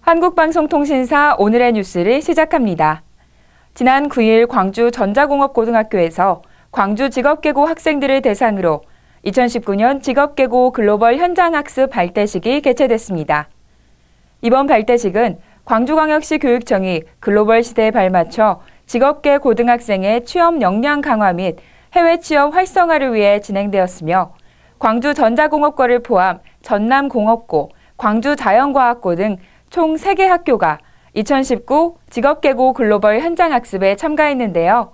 한국방송통신사 오늘의 뉴스를 시작합니다. 지난 9일 광주 전자공업고등학교에서 광주 직업계고 학생들을 대상으로 2019년 직업계고 글로벌 현장학습 발대식이 개최됐습니다. 이번 발대식은 광주광역시 교육청이 글로벌 시대에 발맞춰 직업계 고등학생의 취업 역량 강화 및 해외 취업 활성화를 위해 진행되었으며 광주 전자공업고를 포함 전남공업고, 광주자연과학고 등 총 3개 학교가 2019 직업계고 글로벌 현장학습에 참가했는데요.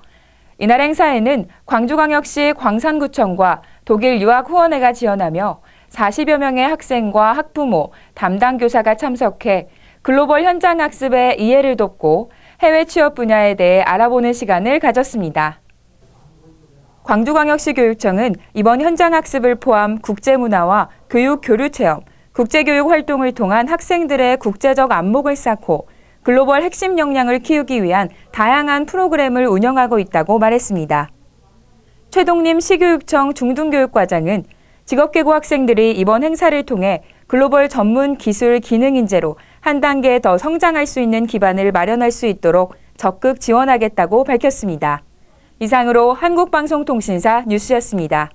이날 행사에는 광주광역시 광산구청과 독일 유학후원회가 지원하며 40여 명의 학생과 학부모, 담당 교사가 참석해 글로벌 현장 학습의 이해를 돕고 해외 취업 분야에 대해 알아보는 시간을 가졌습니다. 광주광역시 교육청은 이번 현장 학습을 포함 국제문화와 교육 교류 체험, 국제교육 활동을 통한 학생들의 국제적 안목을 쌓고 글로벌 핵심 역량을 키우기 위한 다양한 프로그램을 운영하고 있다고 말했습니다. 최동림 시교육청 중등교육과장은 직업계고 학생들이 이번 행사를 통해 글로벌 전문 기술 기능 인재로 한 단계 더 성장할 수 있는 기반을 마련할 수 있도록 적극 지원하겠다고 밝혔습니다. 이상으로 한국방송통신사 뉴스였습니다.